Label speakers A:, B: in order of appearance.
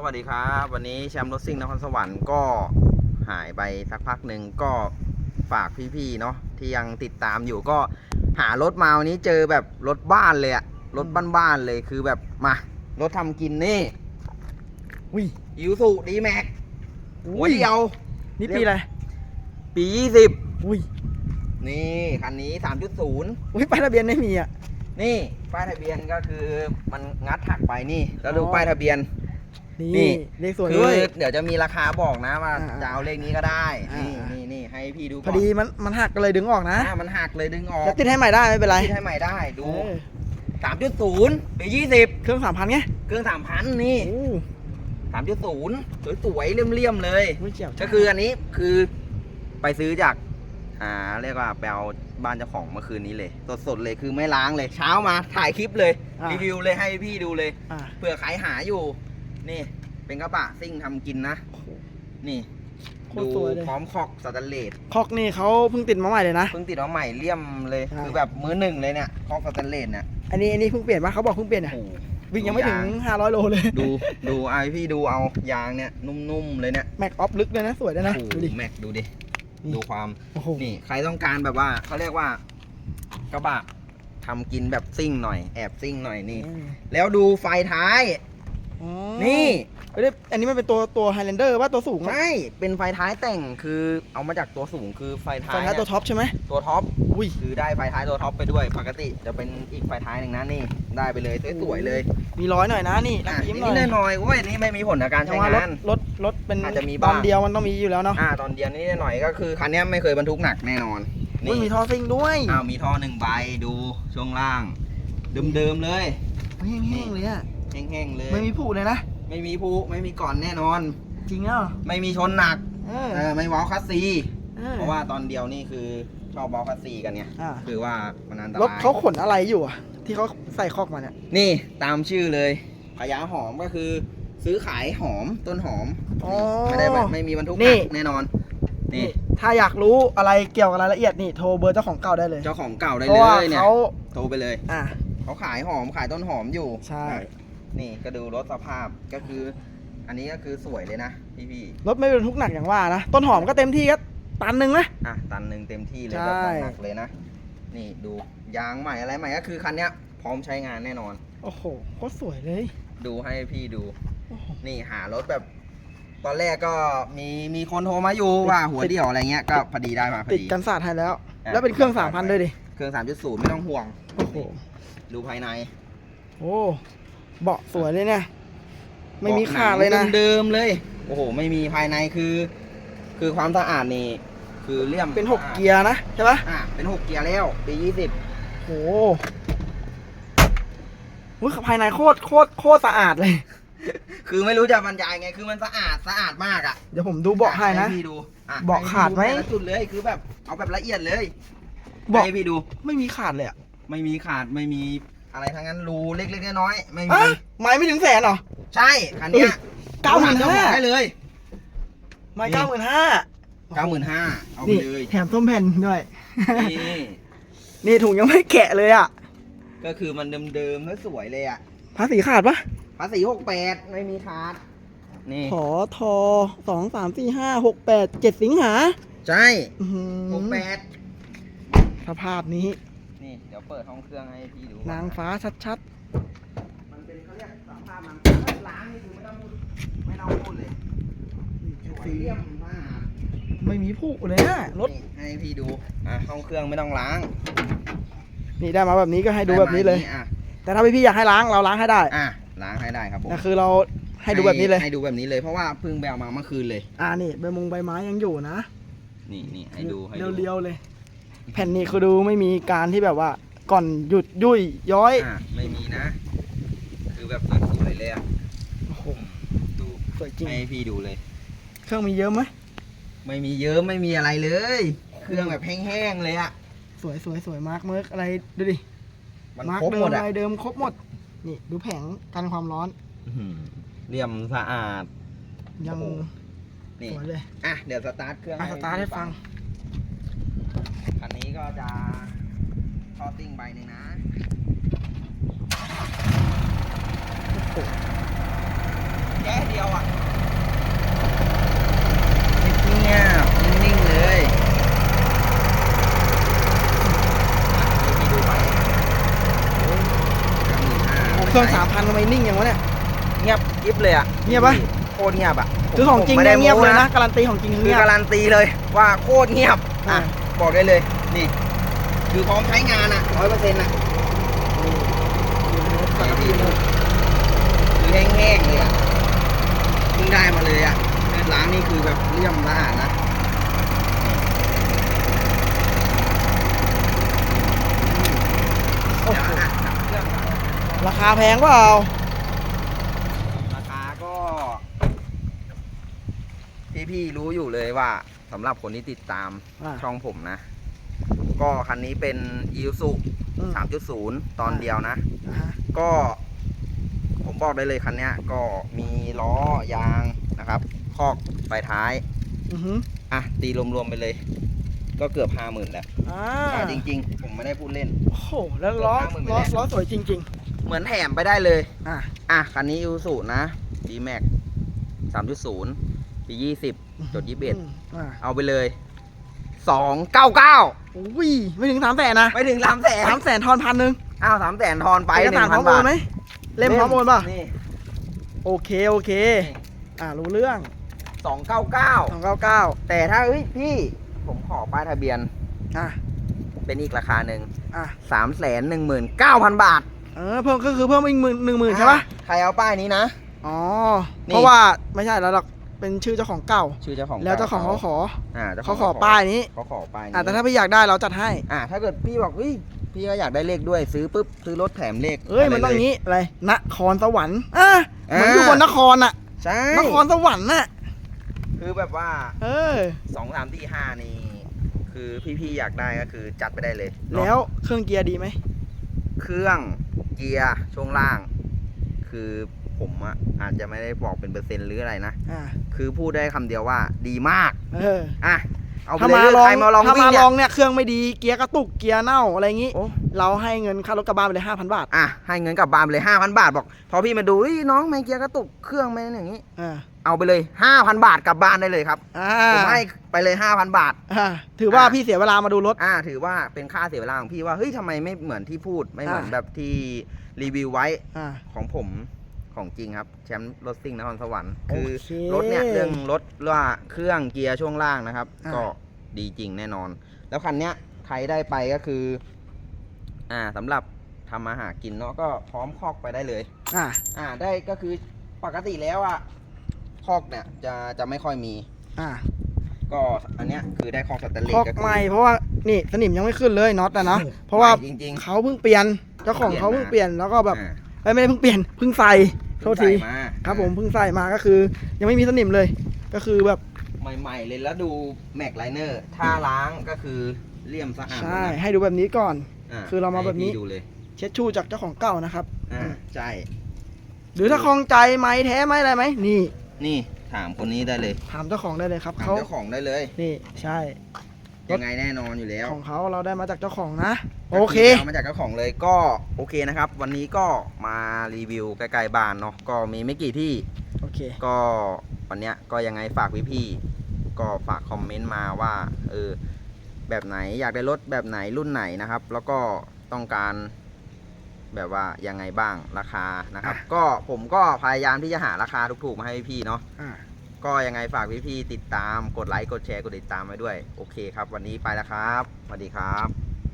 A: สวัสดีครับ วันนี้แชมป์รถซิ่งนครสวรรค์ก็หายไปสักพักหนึ่งก็ฝากพี่ๆเนาะที่ยังติดตามอยู่ก็หารถมาวันนี้เจอแบบรถบ้านเลยอะรถบ้านๆเลยคือแบบมารถทำกินนี่
B: อุ้ย
A: อิวสุดีแม็กหัวเดียว
B: นี่ปีอะไร
A: ปี20
B: อุ้ย
A: นี่คันนี้ 3.0
B: อุ้ยป้ายทะเบียนไม่มีอะ
A: นี่ป้ายทะเบียนก็คือมันงัดหักไปนี่แล้วดู
B: อ๋อ
A: ป้ายทะเบียน
B: นี่
A: นี่
B: เลขสวย
A: คื
B: ด้
A: อ
B: วย
A: เดี๋ยวจะมีราคาบอกนะว่า
B: อ่า
A: จะเอาเลขนี้ก็ได้
B: อ่า
A: นี่
B: อ่า
A: นี่นี่ให้พี่ดู
B: พ
A: ก่
B: อนดีมันมันหักก็เลยดึงออกนะ
A: อ่ามันหักเลยดึงออก
B: จะติดให้ใหม่ได้ไม่เป็นไร
A: ติดให้ใหม่ได้ดู
B: เออ
A: สามจุดศูนย์ปียี่สิบ
B: เครื่องสามพันไง
A: เครื่องสามพันนี่
B: โอ้
A: สามจุดศูนย์สวยๆเลี่ยมๆเลย
B: ไม่เจียว
A: ก็คืออันนี้คือไปซื้อจาก อ่า เรียกว่าไปเอาบ้านเจ้าของเมื่อคืนนี้เลย สดๆเลยคือไม่ล้างเลย เช้ามาถ่ายคลิปเลย
B: อะ
A: รีวิวเลยให้พี่ดูเลย
B: อะ
A: เผื่อใครหาอยู่ นี่เป็นกระบะซิ่งทำกินนะ
B: โอ้โห
A: นี่
B: โค
A: ดู
B: ตรสวยเลย
A: พร้อมขอกสแตนเลส
B: คอกนี่เขาเพิ่งติดมาใหม่เลยนะ
A: เพิ่งติดมาใหม่เลี่ยมเลย
B: ใช่
A: คือแบบมือหนึ่งเลยเนี่ยขอกสแตนเลสเนี่ย
B: อันนี้อันนี้เพิ่งเปลี่ยนปะเขาบอกเพิ่งเปลี่ยนเนี่ย
A: โอ้โห
B: วิ่งยังไม่ถึง
A: ดู
B: 500 โลเลย
A: ดูดูไอาให้พี่ดูเอายางเนี่ยนุ่มๆเลยเนี่ย
B: แม็กออฟลึกเลยนะ สวยด้วยนะ
A: โอ้โห
B: ดูดิ
A: แม็กดูดิ
B: นี่
A: ดูความ
B: โอ้โห
A: นี่ใครต้องการแบบว่าเขาเรียกว่ากระบะทำกินแบบซิ่งหน่อยแอบซิ่งหน่อยนี่
B: อืม
A: แล้วดูไฟท้าย
B: อ๋อ
A: นี่
B: เอ้ยอันนี้มันเป็นตัวตัวไฮแลนเดอร์ว่าตัวสูงอะ
A: ใช่เป็นไฟท้ายแต่งคือเอามาจากตัวสูงคือไฟท้าย
B: ไฟท้าย
A: เนี่
B: ตัวท็อปใช่ไหม
A: ตัวท็อป
B: อุ้ย
A: คือได้ไฟท้ายตัวท็อปไปด้วย ปกติจะเป็นอีกไฟท้ายหนึ่งนะนี่ได้ไปเลยสวยๆเลย
B: มีร้อยหน่อยนะนี่รั
A: อะ
B: กยิ้มห
A: นี่
B: น่อย
A: หน่อยๆโอ้ยนี่ไม่มีผลกับการ
B: แต่
A: ใช้
B: ว่ารถ
A: งาน
B: รถรถเป็น
A: อาจจะมี
B: ต
A: บ้า
B: องนเดียวมันต้องมีอยู่แล้วเนาะ
A: อ่าตอนเดียวนี่หน่อยก็คือคันเนี้ยไม่เคยบรรทุกหนักแน่นอน
B: อุ้ยมีท่อซิ่งด้วย
A: อ้าวมีท่อหนึ่งใบดูช่วงล่าง เดิมๆเลย
B: แห้งๆเลยอะ
A: แห้งๆเลย
B: ไม่มีผูเลยนะ
A: ไม่มีผูไม่มีก่อนแน่นอน
B: จริงอะ
A: ไม่มีชนหนัก
B: เออ
A: เออไม่เว้าคัสซี
B: เออ
A: เพราะว่าตอนเดียวนี่คือชอบเว้าคัสซีกันเนี่ย
B: อ่า
A: คือว่ามันอันต
B: รถ
A: ราย
B: เขาขนอะไรอยู่อะ ที่เขาใส่คอกมาเนี่ย
A: นี่ตามชื่อเลยพยาหอมก็คือ ซื้อขายหอมต้นหอม
B: อ๋อ
A: ไม่ได้แบบไม่มีบรรทุกห
B: นี่
A: นักแน่นอนนี่
B: ถ้าอยากรู้อะไรเกี่ยวกับรายละเอียดนี่โทรเบอร์เจ้าของเก่าได้เลย
A: เจ้าของเก่าได้
B: เพ
A: เล
B: ราะว่าย
A: เนี่ย
B: เขา
A: โทรไปเลย
B: อ่า
A: เขาขายหอมขายต้นหอมอยู่
B: ใช่
A: นี่ก็ดูรถสภาพก็คือ อันนี้ก็คือสวยเลยนะพี่พี่
B: รถไม่เป็นทุกหนักอย่างว่านะต้นหอมก็เต็มที่ก็ตันหนึ่งนะ
A: ๆอะตันหนึ่งเต็มที่เลย
B: ใช่
A: แบบหนักๆเลยนะ นี่ดูยางใหม่อะไรใหม่ก็คือคันเนี้ย พร้อมใช้งานแน่นอน
B: โอ้โหโคตรสวยเลย
A: ดูให้พี่ดู
B: โอ้โห
A: นี่หารถแบบ ตอนแรกก็มีมีคนโทรมาอยู่ว่าหัวเดี่ยวอะไรเงี้ยก็พอดีได้มาพอ
B: ติด
A: ดี
B: กันสาดให้แล้ว
A: อะ
B: แล้วเป็นเครื่องสามพันด้วยดิ
A: เครื่อง 3.0 ไม่ต้องห่วง
B: โอ้โห
A: ดูภายใน
B: โอ้ เบาะสวยเลยเนี่ยไม่มีขาดเลยนะ
A: เดิมๆเลย โอ้โห ไม่มีภายในคือ คือความสะอาดนี่ คือเลี่ยม
B: เป็นหกเกียร์นะใช่ปะ
A: อะเป็นหกเกียร์แล้ว ปียี่สิบ
B: โอ้โหอุ๊ยภายในโคตรโคตรโคตรสะอาดเลย
A: คือไม่รู้จะบรรยายไง คือมันสะอาดสะอาดมากอะ
B: เดี๋ยวผมดูเบาะให้นะ
A: พี่ดูอะ
B: เบาะขาดไหม
A: แต่ละจุดเลย คือแบบเอาแบบละเอียดเลย
B: เบาะ
A: ให้พี่ดู
B: ไม่มีขาดเลยอะ
A: ไม่มีขาดไม่มี อะไรทั้งนั้นรูเล็กๆน้อยๆไม่มี
B: อะไม้ไม่ถึงแสนเหรอ
A: ใช่คันเนี้ย
B: เก้าหมื่น
A: เจ้า
B: ห้า
A: ของได้เลย
B: ไม้
A: นี่
B: เก้าหมื่นห้า
A: เก้าหมื่นห้าเอาไป
B: นี่
A: เลย
B: แถมส้มแผ่นด้วย
A: นี่
B: นี่ถุงยังไม่แกะเลยอะ
A: ก็คือมันเดิมๆแล้วสวยเลยอะ
B: ภาษีขาดปะ
A: ภาษีหกแปดไม่มีขาดนี่
B: ขอทอสองสามสี่ห้าหกแปดเจ็ดสิงหา
A: ใช่
B: อื้อหือ
A: หกแปด
B: สภาพนี้
A: นี่เดี๋ยวเปิดห้องเครื่องให้พี่ดู
B: นางฟ้าชัด
A: มันเป็นเขาเรียกสภาพมันล้างนี่คือไม่ต้องพูดไม่ต้องพูดเลยสวยเยี่ยมมาก
B: ๆ ไม่มีผุเลยนะรถ
A: นี่ให้พี่ดูอะห้องเครื่องไม่ต้องล้าง
B: นี่ได้มาแบบนี้ก็ให้ดูแบบนี้เลย
A: ได้มาอะ
B: แต่ถ้าพี่ๆอยากให้ล้างเราล้างให้ได้
A: อะล้างให้ได้ครับผม
B: นะคือเราให้ดูแบบนี้เลย
A: ให้ดูแบบนี้เลยเพราะว่าเพิ่งแบลมาเมื่อคืนเลย
B: อ่านี่ใบมงใบไม้ยังอยู่นะ
A: นี่นี่ให้ดูให้ดู
B: เรียวๆเลย แผ่นนี้คือดูไม่มีการที่แบบว่าก่อนหยุดยุ่ยย้อย
A: อะไม่มีนะ คือแบบสวยๆเลยอะ
B: โอ้โห
A: ดู
B: สวยจริง
A: ให้พี่ดูเลย
B: เครื่องมีเยอะไหม
A: ไม่มีเยอะไม่มีอะไรเลย เครื่องแบบแห้งๆเลยอะ
B: สวยสวยสวยมาร์กเมิร์กอะไรดูดิ
A: มัน
B: มาร์ก
A: ครบ
B: เดิ
A: หม
B: ม
A: ด
B: อะ
A: อะ
B: ไรเดิมครบหมด นี่ดูแผงกันความร้อน
A: อื้อหือเรียมสะอาด
B: ยัง
A: โอ้โหนี่
B: สวยเลย
A: อะเดี๋ยวสตาร์ทเครื่อง
B: อะสตาร์ทให้ฟัง
A: คันนี้ ก็จะท่อซิ่งใบหนึ่งนะ
B: โอ้โห
A: แแค่เดียวอะเงียบๆนิ่งๆเลยอะให้พี่ดูไปโอ้ยเก้าหมื่นห้า
B: เครื่องสามพันทำไมนิ่งอย่างวะเนี่ย
A: เงียบกริบเลยอะ
B: เงียบปะ
A: โคตรเงียบอะ
B: คือของจริง
A: ผม
B: เนี่ย
A: ไม่ได้
B: เงียบเลย
A: โม้
B: นะ การันตีของจริง
A: คือ
B: เงียบ
A: การันตีเลยว่าโคตรเงียบ
B: อะ
A: อะบอกได้เลย นี่ คือพร้อมใช้งานอะร้อยเปอร์เซ็นต์อะนี่พี่ดูคือแห้งๆเลยอะเพิ่งได้มาเลยอะเนื้อล้างนี่คือแบบเลี่ยมสะอาดนะ
B: โอ้
A: เดี๋ยว
B: โห
A: อะดับเครื่องก่อน
B: ราคาแพงเปล่า
A: ราคาก็พี่ๆรู้อยู่เลยว่าสำหรับคนที่ติดตาม
B: อะ
A: ช่องผมนะ ก็คันนี้เป็น i s u
B: อืม
A: 3.0 ตอนเดียวนะ
B: อ่าฮะ
A: ก็ผมบอกได้เลยคันเนี้ยก็มีล้อยางนะครับ คอกไฟท้าย
B: อือหือ
A: อะ ตีรวมๆไปเลย ก็เกือบห้าหมื่นแล้ว
B: อ่า
A: อะจริงๆ ผมไม่ได้พูดเล่น
B: โอ้โหแล้วล้อ
A: เกือบ50,000
B: ล้อ
A: ไปแล้ว
B: ล้อสวยจริง
A: เหมือนแถมไปได้เลย
B: ๆ อะ
A: อะ คันนี้ยูสุนะ d m a x 3.0 ปี 20 จด
B: อืมอ่า
A: 21เอาไปเลย 299
B: อุ้ยไม่ถึงสามแสนนะ
A: ไม่ถึง3แสน
B: สามแสนทอนพันหนึ่ง
A: อ้าว3แสนทอนไป
B: เอกสารพร้อม
A: 1,000
B: โอนไหมเล่มพร้อมโอนป่ะ
A: นี่
B: โอเคโอเค อ่ารู้เรื่อง
A: 299
B: สองเก้าเก้า
A: แต่ถ้าเฮ้ยพี่ผมขอป้ายทะเบียน
B: อะ
A: เป็นอีกราคาหนึ่ง
B: อะ
A: สามแสนหนึ่งหมื่นเก้าพันบาท
B: เออเพิ่มก็คือเพิ่มอีกหมื่นหนึ่งหมื่นใช่ปะ
A: ใครเอาป้ายนี้นะ
B: อ๋อ
A: นี่
B: เพราะว่าไม่ใช่แล้วหรอก เป็นชื่อเจ้าของเก่า
A: ชื่อเจ้าของ
B: แล้วเจ้าของเขาขอ
A: อ่าจ้
B: เขาขอป้ายนี้
A: เขาขอป้ายนี้
B: อะแต่ถ้าพี่อยากได้เราจัดให้
A: อ่าถ้าเกิดพี่บอกเฮ้ยพี่ก็อยากได้เลขด้วยซื้อปุ๊บซื้อรถแถมเลข
B: เอ้ยมันต้องะ
A: ไรล
B: งี้อะไรนครสวรรค์อะเหมือน
A: อ่า
B: อยู่บนนครน่ะ
A: ใช่
B: นครสวรรค์น่ะ
A: คือแบบว่า
B: เออ
A: สองสามที่ห้านี่ คือพี่ๆอยากได้ก็คือจัดไปได้เลยเนอะ
B: แล้วเครื่องเกียร์ดีไหม
A: เครื่องเกียร์ช่วงล่าง คือ ผมอะอาจจะไม่ได้บอกเป็นเปอร์เซ็นต์หรืออะไรนะ
B: อ่า
A: คือพูดได้คำเดียวว่าดีมาก
B: เออ
A: อะ เอาไป
B: ถ้า
A: เล
B: มายลอง
A: ใครมาลอง
B: ถ้า
A: วิ่
B: มาง
A: เนี่
B: ล
A: ย
B: องเนี่ยเครื่องไม่ดีเกียร์กระตุกเกียร์เน่าอะไรอย่างงี้
A: โอ้
B: เราให้เงินค่ารถกลับบ้านไปเลยห้าพันบาท
A: อะให้เงินกลับบ้านไปเลยห้าพันบาทบอก พอพี่มาดูเฮ้ยน้องไม่เกียร์กระตุกเครื่องไม่อย่างนี้
B: อ่า
A: เอาไปเลยห้าพันบาทกลับบ้านได้เลยครับ
B: อ่า
A: ผมให้ไปเลยห้าพันบาท
B: อ่าถือว่า
A: อ่า
B: พี่เสียเวลามาดูรถ
A: อ่าถือว่าเป็นค่าเสียเวลาของพี่ว่าเฮ้ยทำไมไม่เหมือนที่พูดไม่เหมือน
B: อ่า
A: แบบที่รีวิวไว้
B: อ่า
A: ของผม ของจริงครับ แชมป์รถซิ่งนครสวรรค์
B: โอ
A: คือ
B: เค
A: รถเนี่ยเรื่องรถว่าเครื่องเกียร์ช่วงล่างนะครับ
B: อ่า
A: ก็ดีจริงแน่นอน แล้วคันเนี้ยใครได้ไปก็คือ อ่าสำหรับทำมาหากินเนาะก็พร้อมคอกไปได้เลย
B: อ่า
A: อ่าได้ก็คือปกติแล้วอะคอกเนี่ยจะจะไม่ค่อยมี
B: อ่า
A: ก็อันเนี้ยคือได้คอกสแตนเล
B: ค
A: ส
B: อก
A: ก็คื
B: ใหม่เพราะว่านี่สนิมยังไม่ขึ้นเลยน็อตนะนะเพราะว่า
A: จริง
B: เขาเพิ่งเปลี่ยนเจ้าของเขาเพิ่งเปลี่ยนแล้วก็
A: ๆ
B: แบบ
A: อ่า
B: เอ้ยไม่ได้เพิ่งเปลี่ยนเพิ่งใส่ โทษที
A: ใส่มา
B: ครับผมเพิ่งใส่มาก็คือ ยังไม่มีสนิมเลย ก็คือแบบ
A: ใหม่ ๆ เลยแล้วดูแม็กไลเนอร์ถ้าล้างก็คือเลี่ยมสะอาด
B: ใช่
A: หมดนะ
B: ให้ดูแบบนี้ก่อนาคือเรามาแบบนี้
A: ให้พี่ดูเลย
B: เช็ดชูจากเจ้าของเก่านะครับ
A: อ่าใช่
B: หรือถ้าคลองใจไหมแท้ไหมอะไรไหมนี่
A: นี่ถามคนนี้ได้เลย
B: ถามเจ้าของได้เลยครับ
A: ถาม
B: เขา
A: เจ้าของได้เลย
B: นี่ใช่รถ
A: ยังไงแน่นอนอยู่แล้ว
B: ของเขาเราได้มาจากเจ้าของนะ
A: ก็
B: โอเค
A: เอามาจากเจ้าของเลยก็โอเคนะครับ วันนี้ก็มารีวิวใกล้ๆบ้านเนาะก็มีไม่กี่ที่
B: โอเค
A: ก็วันเนี้ยก็ยังไงฝากพี่ๆก็ฝากคอมเมนต์มาว่าเออแบบไหนอยากได้รถแบบไหนรุ่นไหนนะครับ แล้วก็ต้องการแบบว่ายังไงบ้างราคานะครับ
B: อะ
A: ก็ผมก็พยายามที่จะหาราคาถูกๆมาให้พี่ๆเนาะ
B: อ่า
A: ก็ยังไงฝากพี่ๆติดตาม กดไลค์ กดแชร์ กดติดตามไว้ด้วย โอเคครับ วันนี้ไปแล้วครับ สวัสดีครับ